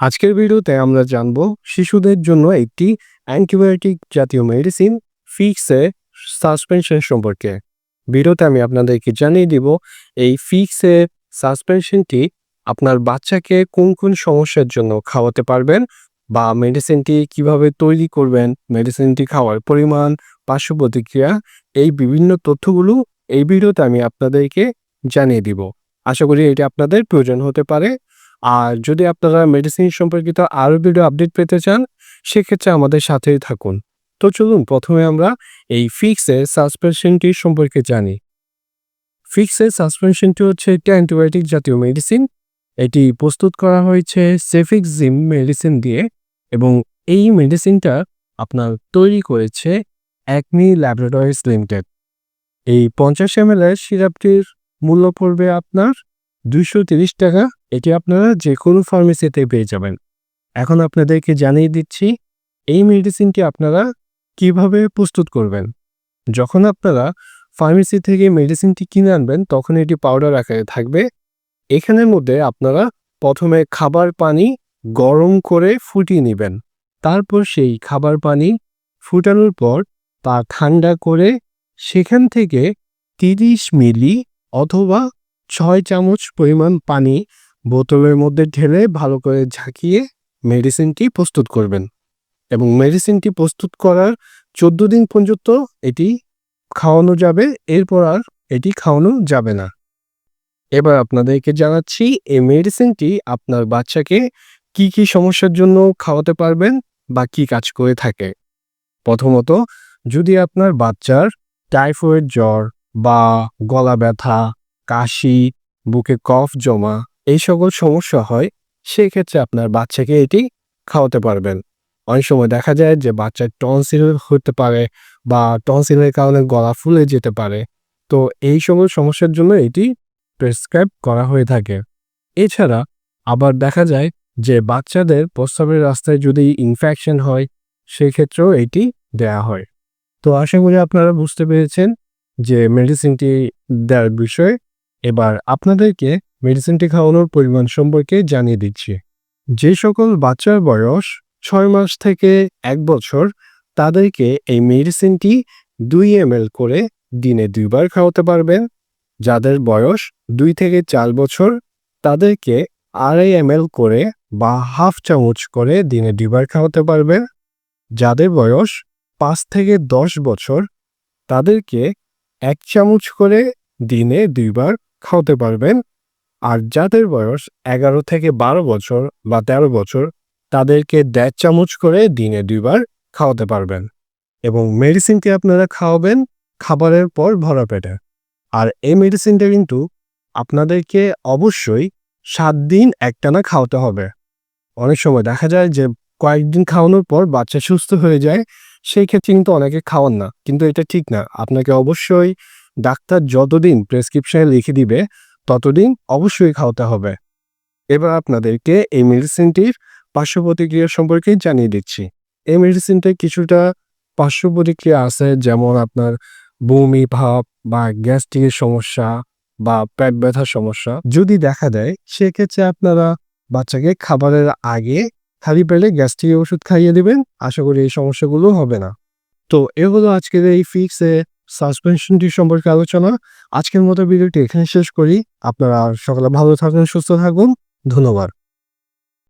আজকের ভিডিওতে আমরা জানব শিশুদের জন্য একটি অ্যান্টিবায়োটিক জাতীয় মেডিসিন ফিক্সে সাসপেনশন সম্পর্কে। ভিডিওতে আমি আপনাদেরকে জানিয়ে দিব, এই ফিক্সে সাসপেনশনটি আপনার বাচ্চাকে কোন কোন সমস্যার জন্য খাওয়াতে পারবেন বা মেডিসিনটি কীভাবে তৈরি করবেন, মেডিসিনটি খাওয়ার পরিমাণ, পার্শ্ব প্রতিক্রিয়া, এই বিভিন্ন তথ্যগুলো এই ভিডিওতে আমি আপনাদেরকে জানিয়ে দিব। আশা করি এটি আপনাদের প্রয়োজন হতে পারে। আর যদি আপনারা মেডিসিন সম্পর্কিত আরও ভিডিও আপডেট পেতে চান, সেক্ষেত্রে আমাদের সাথেই থাকুন। তো চলুন, প্রথমে আমরা এই ফিক্সের সাসপেনশনটি সম্পর্কে জানি। ফিক্সের সাসপেনশনটি হচ্ছে একটি অ্যান্টিবায়োটিক জাতীয় মেডিসিন এটি প্রস্তুত করা হয়েছে সেফিক্সিম মেডিসিন দিয়ে এবং এই মেডিসিনটা আপনার তৈরি করেছে অ্যাকমি ল্যাবরেটরিজ লিমিটেড এই পঞ্চাশ এম এর সিরাপটির মূল্য পড়বে আপনার দুশো টাকা। এটি আপনারা যে কোনো ফার্মেসিতে পেয়ে যাবেন। এখন আপনাদেরকে জানিয়ে দিচ্ছি, এই মেডিসিনটি আপনারা কীভাবে প্রস্তুত করবেন। যখন আপনারা ফার্মেসি থেকে মেডিসিনটি কিনে আনবেন, তখন এটি পাউডার আকারে থাকবে। এখানের মধ্যে আপনারা প্রথমে খাবার পানি গরম করে ফুটিয়ে নেবেন। তারপর সেই খাবার পানি ফুটানোর পর তা ঠান্ডা করে সেখান থেকে তিরিশ মিলি অথবা ছয় চামচ পরিমাণ পানি বোতলের মধ্যে ঢেলে ভালো করে ঝাঁকিয়ে মেডিসিনটি প্রস্তুত করবেন। এবং মেডিসিনটি প্রস্তুত করার চোদ্দ দিন পর্যন্ত এটি খাওয়ানো যাবে, এরপর আর এটি খাওয়ানো যাবে না। এবার আপনাদেরকে জানাচ্ছি, এই মেডিসিনটি আপনার বাচ্চাকে কি কি সমস্যার জন্য খাওয়াতে পারবেন বা কি কাজ করে থাকে। প্রথমত, যদি আপনার বাচ্চার টাইফয়েড জ্বর বা গলা ব্যথা, কাশি, বুকে কফ জমা এই সকল সমস্যা হয়, সেক্ষেত্রে আপনার বাচ্চাকে এটি খাওয়াতে পারবেন। অনেক সময় দেখা যায় যে বাচ্চার টনসিল হতে পারে বা টনসিলের কারণে গলা ফুলে যেতে পারে। তো এই সকল সমস্যার জন্য এটি প্রেসক্রাইব করা হয়ে থাকে। এছাড়া আবার দেখা যায় যে বাচ্চাদের প্রস্রাবের রাস্তায় যদি ইনফেকশন হয়, সেক্ষেত্রেও এটি দেয়া হয়। তো আশা করি আপনারা বুঝতে পেরেছেন যে মেডিসিনটি দেওয়ার বিষয়ে। এবার আপনাদেরকে মেডিসিনটি খাওয়ানোর পরিমাণ সম্পর্কে জানিয়ে দিচ্ছি। যে সকল বাচ্চার বয়স ছয় মাস থেকে এক বছর, তাদেরকে এই মেডিসিনটি দুই এম করে দিনে দুইবার খাওয়াতে পারবেন। যাদের বয়স দুই থেকে চার বছর, তাদেরকে আড়াই এম করে বা হাফ চামচ করে দিনে দুইবার খাওয়াতে পারবেন। যাদের বয়স পাঁচ থেকে দশ বছর, তাদেরকে এক চামচ করে দিনে দুইবার খাওয়াতে পারবেন। আর যাদের বয়স এগারো থেকে বারো বছর বা তেরো বছর, তাদেরকে দেড় চামচ করে দিনে দুইবার খাওয়াতে পারবেন এবং মেডিসিনটি আপনারা খাওয়াবেন খাবারের পর ভরা পেটে। আর এই মেডিসিনটা কিন্তু আপনাদেরকে অবশ্যই সাত দিন একটানা খাওয়াতে হবে। অনেক সময় দেখা যায় যে কয়েকদিন খাওয়ানোর পর বাচ্চা সুস্থ হয়ে যায়, সেই ক্ষেত্রে কিন্তু অনেকে খাওয়ান না। কিন্তু এটা ঠিক না। আপনাকে অবশ্যই ডাক্তার যতদিন প্রেসক্রিপশানে লিখে দিবে ততদিন অবশ্যই খাওয়াতে হবে। এবার আপনাদেরকে এই মেডিসিনটির পার্শ্ব প্রতিক্রিয়া সম্পর্কে জানিয়ে দিচ্ছি। এই মেডিসিনটা কিছুটা পার্শ্ব প্রতিক্রিয়া আছে, যেমন আপনার বমি, ভাব বা গ্যাস্ট্রিকের সমস্যা বা পেট ব্যথার সমস্যা। যদি দেখা দেয়, সেক্ষেত্রে আপনারা বাচ্চাকে খাবারের আগে খালি পেলে গ্যাস্ট্রিক ওষুধ খাইয়ে দেবেন। আশা করি এই সমস্যাগুলো হবে না। তো এ হলো আজকের এই ফিক্সে সাসপেনশনটি সম্পর্কে আলোচনা। আজকের মতো ভিডিওটি এখানে শেষ করি। আপনারা সকলে ভালো থাকবেন, সুস্থ থাকুন ধন্যবাদ।